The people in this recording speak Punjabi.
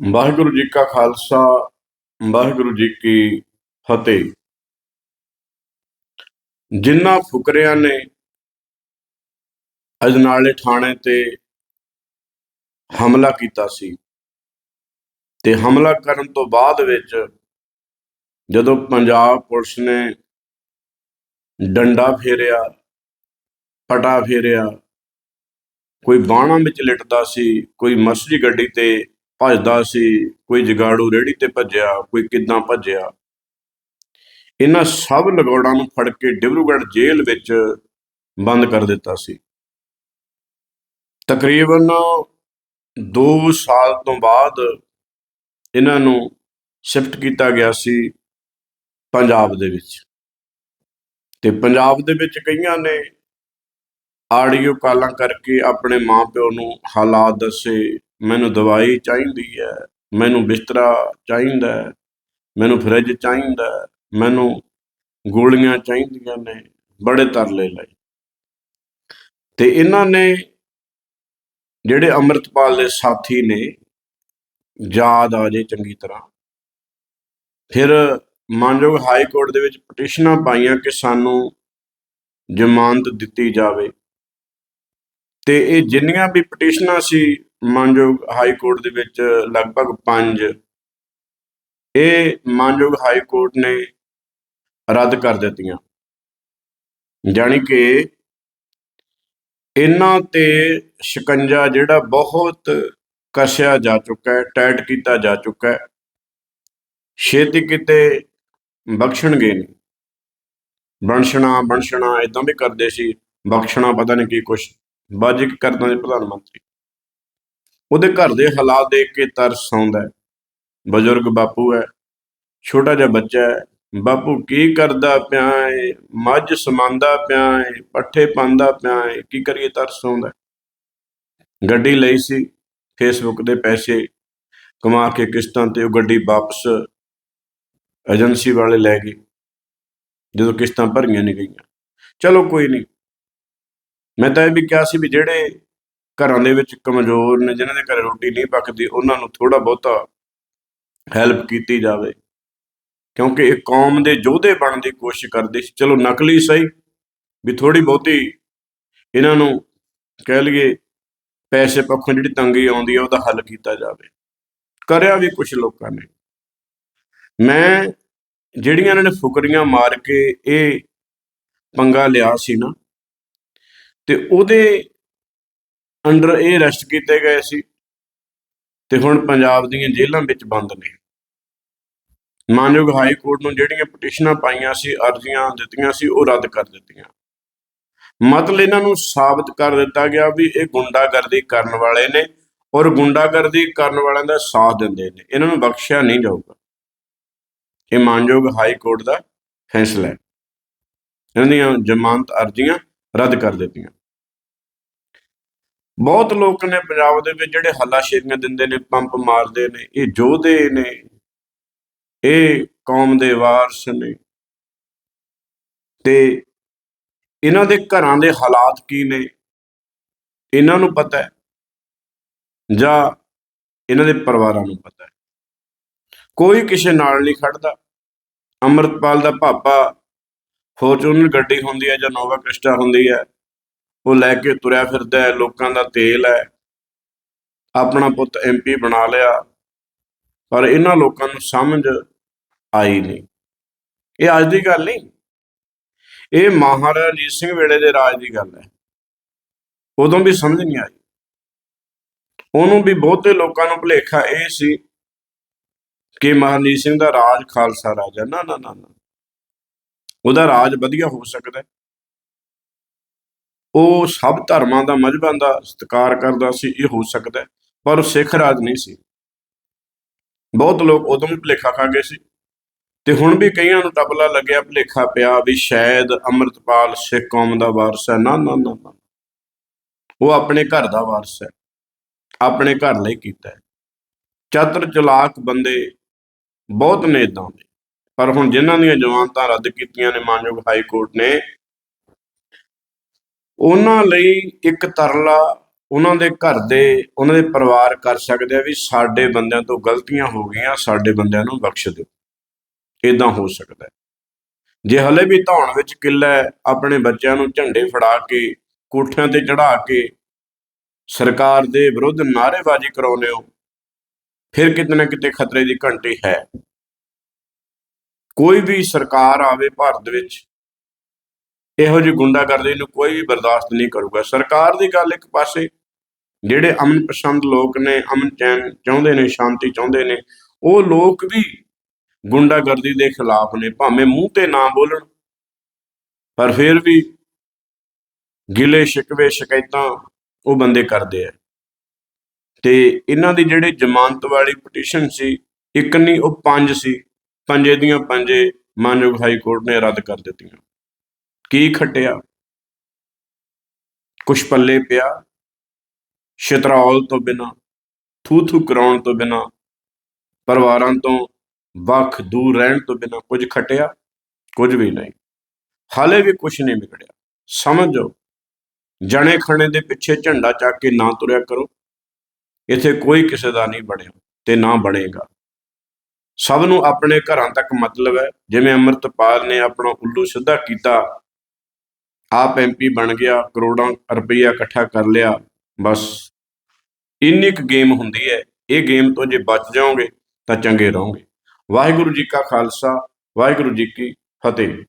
ਵਾਹਿਗੁਰੂ ਜੀ ਕਾ ਖਾਲਸਾ, ਵਾਹਿਗੁਰੂ ਜੀ ਕੀ ਫਤਿਹ। ਜਿਨ੍ਹਾਂ ਫੁਕਰਿਆਂ ਨੇ ਅਜਨਾਲੇ ਥਾਣੇ ਤੇ ਹਮਲਾ ਕੀਤਾ ਸੀ ਤੇ ਹਮਲਾ ਕਰਨ ਤੋਂ ਬਾਅਦ ਵਿੱਚ ਜਦੋਂ ਪੰਜਾਬ ਪੁਲਿਸ ਨੇ ਡੰਡਾ ਫੇਰਿਆ ਪਟਾ ਫੇਰਿਆ, ਕੋਈ ਬਾਣਾ ਵਿੱਚ ਲਿਟਦਾ ਸੀ, ਕੋਈ ਮਰਸੀ ਗੱਡੀ ਤੇ ਭੱਜਦਾ ਸੀ, ਕੋਈ ਜਗਾੜੂ ਰੇੜੀ ਤੇ ਭੱਜਿਆ, ਕੋਈ ਕਿੱਦਾਂ ਭੱਜਿਆ। ਇਹਨਾਂ ਸਭ ਲਗੌੜਾਂ ਨੂੰ ਫੜ ਕੇ ਡਿਬਰੂਗੜ੍ਹ ਜੇਲ੍ਹ ਵਿੱਚ ਬੰਦ ਕਰ ਦਿੱਤਾ ਸੀ। ਤਕਰੀਬਨ 2 ਸਾਲ ਤੋਂ ਬਾਅਦ ਇਹਨਾਂ ਨੂੰ ਸ਼ਿਫਟ ਕੀਤਾ ਗਿਆ ਸੀ ਪੰਜਾਬ ਦੇ ਵਿੱਚ। ਤੇ ਪੰਜਾਬ ਦੇ ਵਿੱਚ ਕਈਆਂ ਨੇ ਆਡੀਓ ਕਾਲਾਂ ਕਰਕੇ ਆਪਣੇ ਮਾਪਿਓ ਨੂੰ ਹਾਲਾਤ ਦੱਸੇ ਮੈਨੂੰ ਦਵਾਈ ਚਾਹੀਦੀ ਹੈ, ਮੈਨੂੰ ਬਿਸਤਰਾ ਚਾਹੀਦਾ ਹੈ, ਮੈਨੂੰ ਫਰਿੱਜ ਚਾਹੀਦਾ ਹੈ, ਮੈਨੂੰ ਗੋਲੀਆਂ ਚਾਹੀਦੀਆਂ ਨੇ, ਬੜੇ ਤਰਲੇ ਲਏ। ਤੇ ਇਹਨਾਂ ਨੇ ਜਿਹੜੇ ਅੰਮ੍ਰਿਤਪਾਲ ਦੇ ਸਾਥੀ ਨੇ, ਯਾਦ ਆ ਜੇ ਚੰਗੀ ਤਰ੍ਹਾਂ। ਫਿਰ ਮਾਨਯੋਗ ਹਾਈ ਕੋਰਟ ਦੇ ਵਿੱਚ ਪਟੀਸ਼ਨਾਂ ਪਾਈਆਂ ਕਿ ਸਾਨੂੰ ਜ਼ਮਾਨਤ ਦਿੱਤੀ ਜਾਵੇ। ਤੇ ਇਹ ਜਿੰਨੀਆਂ ਵੀ ਪਟੀਸ਼ਨਾਂ ਸੀ ਮਾਨਯੋਗ ਹਾਈ ਕੋਰਟ ਦੇ ਵਿੱਚ ਲਗਭਗ 5 ਇਹ ਮਾਨਯੋਗ ਹਾਈ ਕੋਰਟ ਨੇ ਰੱਦ ਕਰ ਦਿੱਤੀਆਂ। ਜਾਣੀ ਕਿ ਇਹਨਾਂ ਤੇ ਸ਼ਿਕੰਜਾ ਜਿਹੜਾ ਬਹੁਤ ਕਸਿਆ ਜਾ ਚੁੱਕਾ ਹੈ ਟਾਈਟ ਕੀਤਾ ਜਾ ਚੁੱਕਾ ਹੈ। ਛੇਤੀ ਕਿਤੇ ਬਖਸ਼ਣਗੇ ਨਹੀਂ। ਬਣਸ਼ਣਾ ਬਣਸ਼ਣਾ ਇਦਾਂ ਵੀ ਕਰਦੇ ਸੀ, ਬਖਸ਼ਣਾ ਪਤਾ ਨਹੀਂ ਕੀ ਕੁਛ। ਬਾਜਿਕ ਕਰਦਾ ਜੀ ਪ੍ਰਧਾਨ ਮੰਤਰੀ? ਉਹਦੇ ਘਰ ਦੇ ਹਾਲਾਤ ਦੇਖ ਕੇ ਤਰਸ ਆਉਂਦਾ ਬਜ਼ੁਰਗ ਬਾਪੂ ਹੈ, ਛੋਟਾ ਜਿਹਾ ਬੱਚਾ ਹੈ। ਬਾਪੂ ਕੀ ਕਰਦਾ ਪਿਆ ਏ ਮੱਝ ਸਮਾਂਦਾ ਪਿਆ ਏ ਪੱਠੇ ਪਾਉਂਦਾ ਪਿਆ ਏ ਕੀ ਕਰੀਏ ਤਰਸ ਆਉਂਦਾ ਗੱਡੀ ਲਈ ਸੀ ਫੇਸਬੁੱਕ ਦੇ ਪੈਸੇ ਕਮਾ ਕੇ ਕਿਸ਼ਤਾਂ ਤੇ ਉਹ ਗੱਡੀ ਵਾਪਸ ਏਜੰਸੀ ਵਾਲੇ ਲੈ ਗਏ ਜਦੋਂ ਕਿਸ਼ਤਾਂ ਭਰੀਆਂ ਨਹੀਂ ਗਈਆਂ। ਚਲੋ ਕੋਈ ਨਹੀਂ, ਮੈਂ ਤਾਂ ਇਹ ਵੀ ਕਿਹਾ ਸੀ ਵੀ ਜਿਹੜੇ ਘਰਾਂ ਦੇ ਵਿੱਚ ਕਮਜ਼ੋਰ ਨੇ, ਜਿਨ੍ਹਾਂ ਦੇ ਘਰ ਰੋਟੀ ਨਹੀਂ ਪੱਕਦੀ, ਉਹਨਾਂ ਨੂੰ ਥੋੜਾ ਬਹੁਤਾ ਹੈਲਪ ਕੀਤੀ ਜਾਵੇ। ਕਿਉਂਕਿ ਇਹ ਕੌਮ ਦੇ ਯੋਧੇ ਬਣਨ ਦੀ ਕੋਸ਼ਿਸ਼ ਕਰਦੇ ਸੀ। ਚਲੋ ਨਕਲੀ ਸਹੀ, ਵੀ ਥੋੜੀ ਬਹੁਤੀ ਇਹਨਾਂ ਨੂੰ ਕਹਿ ਲਈਏ ਪੈਸੇ ਪੱਖੋਂ ਜਿਹੜੀ ਤੰਗੀ ਆਉਂਦੀ ਹੈ ਉਹਦਾ ਹੱਲ ਕੀਤਾ ਜਾਵੇ। ਕਰਿਆ ਵੀ ਕੁਝ ਲੋਕਾਂ ਨੇ। ਮੈਂ ਜਿਹੜੀਆਂ ਇਹਨਾਂ ਨੇ ਫੁਕਰੀਆਂ ਮਾਰ ਕੇ ਇਹ ਪੰਗਾ ਲਿਆ ਸੀ ਨਾ, ਤੇ ਉਹਦੇ ਅੰਡਰ ਇਹ ਅਰੈਸਟ ਕੀਤੇ ਗਏ ਸੀ ਤੇ ਹੁਣ ਪੰਜਾਬ ਦੀਆਂ ਜੇਲ੍ਹਾਂ ਵਿੱਚ ਬੰਦ ਨੇ। ਮਾਨਯੋਗ ਹਾਈ ਕੋਰਟ ਨੂੰ ਜਿਹੜੀਆਂ ਪਟੀਸ਼ਨਾਂ ਪਾਈਆਂ ਸੀ, ਅਰਜ਼ੀਆਂ ਦਿੱਤੀਆਂ ਸੀ, ਉਹ ਰੱਦ ਕਰ ਦਿੱਤੀਆਂ। ਮਤਲਬ ਇਹਨਾਂ ਨੂੰ ਸਾਬਤ ਕਰ ਦਿੱਤਾ ਗਿਆ ਵੀ ਇਹ ਗੁੰਡਾਗਰਦੀ ਕਰਨ ਵਾਲੇ ਨੇ ਔਰ ਗੁੰਡਾਗਰਦੀ ਕਰਨ ਵਾਲਿਆਂ ਦਾ ਸਾਥ ਦਿੰਦੇ ਨੇ। ਇਹਨਾਂ ਨੂੰ ਬਖਸ਼ਿਆ ਨਹੀਂ ਜਾਊਗਾ। ਇਹ ਮਾਨਯੋਗ ਹਾਈ ਕੋਰਟ ਦਾ ਫੈਸਲਾ ਹੈ। ਇਹਨਾਂ ਦੀਆਂ ਜ਼ਮਾਨਤ ਅਰਜ਼ੀਆਂ ਰੱਦ ਕਰ ਦਿੱਤੀਆਂ। ਬਹੁਤ ਲੋਕ ਨੇ ਪੰਜਾਬ ਦੇ ਵਿੱਚ ਜਿਹੜੇ ਹੱਲਾ ਸ਼ੇਰੀਆਂ ਦਿੰਦੇ ਨੇ, ਪੰਪ ਮਾਰਦੇ ਨੇ, ਇਹ ਜੋਧੇ ਨੇ, ਇਹ ਕੌਮ ਦੇ ਵਾਰਸ ਨੇ। ਤੇ ਇਹਨਾਂ ਦੇ ਘਰਾਂ ਦੇ ਹਾਲਾਤ ਕੀ ਨੇ? ਇਹਨਾਂ ਨੂੰ ਪਤਾ ਹੈ ਜਾਂ ਇਹਨਾਂ ਦੇ ਪਰਿਵਾਰਾਂ ਨੂੰ ਪਤਾ ਹੈ? ਕੋਈ ਕਿਸੇ ਨਾਲ ਨਹੀਂ ਖੜਦਾ। ਅੰਮ੍ਰਿਤਪਾਲ ਦਾ ਭਾਪਾ ਫੋਰਚੂਨਰ ਗੱਡੀ ਹੁੰਦੀ ਹੈ ਜਾਂ ਨੋਵਾ ਕ੍ਰਿਸਟਾ ਹੁੰਦੀ ਹੈ। ਉਹ ਲੈ ਕੇ ਤੁਰਿਆ ਫਿਰਦਾ ਹੈ, ਲੋਕਾਂ ਦਾ ਤੇਲ ਹੈ। ਆਪਣਾ ਪੁੱਤ ਐਮਪੀ ਬਣਾ ਲਿਆ। ਪਰ ਇਹਨਾਂ ਲੋਕਾਂ ਨੂੰ ਸਮਝ ਆਈ ਨਹੀਂ। ਇਹ ਅੱਜ ਦੀ ਗੱਲ ਨਹੀਂ। ਇਹ ਮਹਾਰਾਜਾ ਰਣਜੀਤ ਸਿੰਘ ਵੇਲੇ ਦੇ ਰਾਜ ਦੀ ਗੱਲ ਹੈ। ਉਦੋਂ ਵੀ ਸਮਝ ਨਹੀਂ ਆਈ। ਉਹਨੂੰ ਵੀ ਬਹੁਤੇ ਲੋਕਾਂ ਨੂੰ ਭੁਲੇਖਾ ਇਹ ਸੀ ਕਿ ਮਹਾਰਾਜਾ ਸਿੰਘ ਦਾ ਰਾਜ ਖਾਲਸਾ ਰਾਜ। ਹੈ ਨਾ ਨਾ ਨਾ। ਉਹਦਾ ਰਾਜ ਵਧੀਆ ਹੋ ਸਕਦਾ ਉਹ ਸਭ ਧਰਮਾਂ ਦਾ ਮਜਬਾਂ ਦਾ ਸਤਿਕਾਰ ਕਰਦਾ ਸੀ, ਇਹ ਹੋ ਸਕਦਾ ਪਰ ਉਹ ਸਿੱਖ ਰਾਜ ਨਹੀਂ ਸੀ। ਬਹੁਤ ਲੋਕ ਉਦੋਂ ਵੀ ਭੁਲੇਖਾ ਖਾ ਗਏ ਸੀ ਤੇ ਹੁਣ ਵੀ ਕਈਆਂ ਨੂੰ ਟਪਲਾ ਲੱਗਿਆ, ਭੁਲੇਖਾ ਪਿਆ ਵੀ ਸ਼ਾਇਦ ਅੰਮ੍ਰਿਤਪਾਲ ਸਿੱਖ ਕੌਮ ਦਾ ਵਾਰਸ ਹੈ। ਨਾ ਨਾ ਨਾ ਉਹ ਆਪਣੇ ਘਰ ਦਾ ਵਾਰਸ ਹੈ, ਆਪਣੇ ਘਰ ਲਈ ਕੀਤਾ ਚਾਤਰ ਚਲਾਕ ਬੰਦੇ ਬਹੁਤ ਨੇ ਇਦਾਂ ਦੇ, ਪਰ ਹੁਣ ਜਿਨ੍ਹਾਂ ਦੀਆਂ ਜ਼ਮਾਨਤਾਂ ਰੱਦ ਕੀਤੀਆਂ ਨੇ ਮਾਨਯੋਗ ਹਾਈ ਕੋਰਟ ਨੇ ਉਹਨਾਂ ਲਈ ਇੱਕ ਤਰਲਾ ਉਹਨਾਂ ਦੇ ਘਰ ਦੇ, ਉਹਨਾਂ ਦੇ ਪਰਿਵਾਰ ਕਰ ਸਕਦੇ ਆ ਵੀ ਸਾਡੇ ਬੰਦਿਆਂ ਤੋਂ ਗਲਤੀਆਂ ਹੋ ਗਈਆਂ, ਸਾਡੇ ਬੰਦਿਆਂ ਨੂੰ ਬਖਸ਼ ਦਿਓ। ਇਦਾਂ ਹੋ ਸਕਦਾ ਜੇ ਹਲੇ ਵੀ ਧੌਣ ਵਿੱਚ ਕਿੱਲਾ ਆਪਣੇ ਬੱਚਿਆਂ ਨੂੰ ਝੰਡੇ ਫੜਾ ਕੇ, ਕੋਠਿਆਂ ਤੇ ਚੜਾ ਕੇ ਸਰਕਾਰ ਦੇ ਵਿਰੁੱਧ ਨਾਅਰੇਬਾਜ਼ੀ ਕਰਾਉਂਦੇ ਹੋ, ਫਿਰ ਕਿਤੇ ਨਾ ਕਿਤੇ ਖਤਰੇ ਦੀ ਘੰਟੀ ਹੈ। ਕੋਈ ਵੀ ਸਰਕਾਰ ਆਵੇ ਭਾਰਤ ਵਿੱਚ ਇਹੋ ਜਿਹੀ ਗੁੰਡਾਗਰਦੀ ਨੂੰ ਕੋਈ ਵੀ ਬਰਦਾਸ਼ਤ ਨਹੀਂ ਕਰੂਗਾ। ਸਰਕਾਰ ਦੀ ਗੱਲ ਇੱਕ ਪਾਸੇ, ਜਿਹੜੇ ਅਮਨ ਪਸੰਦ ਲੋਕ ਨੇ, ਅਮਨ ਚੈਨ ਚਾਹੁੰਦੇ ਨੇ, ਸ਼ਾਂਤੀ ਚਾਹੁੰਦੇ ਨੇ, ਉਹ ਲੋਕ ਵੀ ਗੁੰਡਾਗਰਦੀ ਦੇ ਖਿਲਾਫ ਨੇ, ਭਾਵੇਂ ਮੂੰਹ ਤੇ ਨਾ ਬੋਲਣ, ਪਰ ਫਿਰ ਵੀ ਗਿਲੇ ਸ਼ਿਕਵੇ ਸ਼ਿਕਾਇਤਾਂ ਉਹ ਬੰਦੇ ਕਰਦੇ ਆ। ਤੇ ਇਹਨਾਂ ਦੀ ਜਿਹੜੇ ਜ਼ਮਾਨਤ ਵਾਲੀ ਪਟੀਸ਼ਨ ਸੀ, ਇੱਕ ਨਹੀਂ, ਉਹ ਪੰਜ ਸੀ। ਪੰਜੇ ਦੀਆਂ ਪੰਜੇ ਮਾਨਯੋਗ ਹਾਈ ਕੋਰਟ ਨੇ ਰੱਦ ਕਰ ਦਿੱਤੀਆਂ। ਕੀ ਖੱਟਿਆ? ਕੁਛ ਪੱਲੇ ਪਿਆ ਸ਼ਤਰੌਲ ਤੋਂ ਬਿਨਾ, ਥੂ ਥੂ ਕਰਾਉਣ ਤੋਂ ਬਿਨਾ, ਪਰਿਵਾਰਾਂ ਤੋਂ ਵੱਖ ਦੂਰ ਰਹਿਣ ਤੋਂ ਬਿਨਾ ਕੁਝ ਖਟਿਆ? ਕੁਝ ਵੀ ਨਹੀਂ। ਹਾਲੇ ਵੀ ਕੁਝ ਨਹੀਂ ਵਿਗੜਿਆ। ਸਮਝੋ, ਜਣੇ ਖਣੇ ਦੇ ਪਿੱਛੇ ਝੰਡਾ ਚੱਕ ਕੇ ਨਾ ਤੁਰਿਆ ਕਰੋ। ਇੱਥੇ ਕੋਈ ਕਿਸੇ ਦਾ ਨਹੀਂ ਬਣਿਆ ਤੇ ਨਾ ਬਣੇਗਾ। ਸਭ ਨੂੰ ਆਪਣੇ ਘਰਾਂ ਤੱਕ ਮਤਲਬ ਹੈ। ਜਿਵੇਂ ਅੰਮ੍ਰਿਤਪਾਲ ਨੇ ਆਪਣਾ ਉੱਲੂ ਸਿੱਧਾ ਕੀਤਾ ਆਪ ਐਮਪੀ ਬਣ ਗਿਆ, ਕਰੋੜਾਂ ਰੁਪਈਆ ਇਕੱਠਾ ਕਰ ਲਿਆ, ਬਸ। ਇੰਨੀ ਕੁ ਗੇਮ ਹੁੰਦੀ ਹੈ, ਇਹ ਗੇਮ ਤੋਂ ਜੇ ਬਚ ਜਾਓਗੇ ਤਾਂ ਚੰਗੇ ਰਹੋਗੇ। ਵਾਹਿਗੁਰੂ ਜੀ ਕਾ ਖਾਲਸਾ, ਵਾਹਿਗੁਰੂ ਜੀ ਕੀ ਫਤਿਹ।